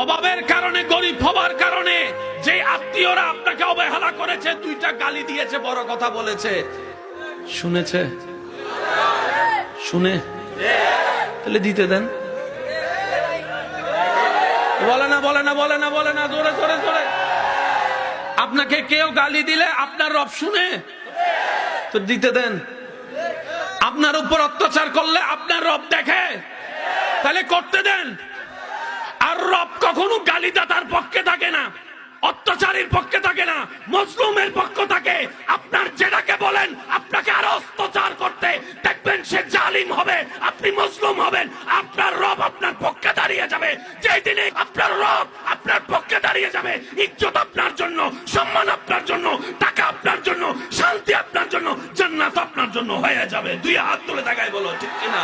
অভাবের কারণে, গরিব হবার কারণে, যে আত্মীয়রা আপনাকে অবহেলা করেছে, দুইটা গালি দিয়েছে, বড় কথা বলেছে। শুনেছে? শুনে? তাহলে দিতে দেন। বলে না বলে না বলে না বলে না, জোরে জোরে জোরে। আপনাকে কেউ গালি দিলে আপনার রব শুনে? তো দিতে দেন। আপনার উপর অত্যাচার করলে আপনার রব দেখে? তাহলে করতে দেন। কখনো গালিদাতার পক্ষে থাকে না, অত্যাচারীর পক্ষে থাকে না মজলুমের পক্ষ থাকে। আপনার যেটাকে বলেন, আপনাকে আরও অত্যাচার করতে। দেখবেন সে জালিম হবে, আপনি মজলুম হবেন, আপনার রব আপনার পক্ষে দাঁড়িয়ে যাবে। যেই দিনে আপনার রব আপনার পক্ষে দাঁড়িয়ে যাবে, ইজ্জত আপনার জন্য, সম্মান আপনার জন্য, টাকা আপনার জন্য, শান্তি আপনার জন্য, জান্নাত আপনার জন্য হয়ে যাবে। দুই হাত তুলে তাকায় বলো, ঠিক কিনা?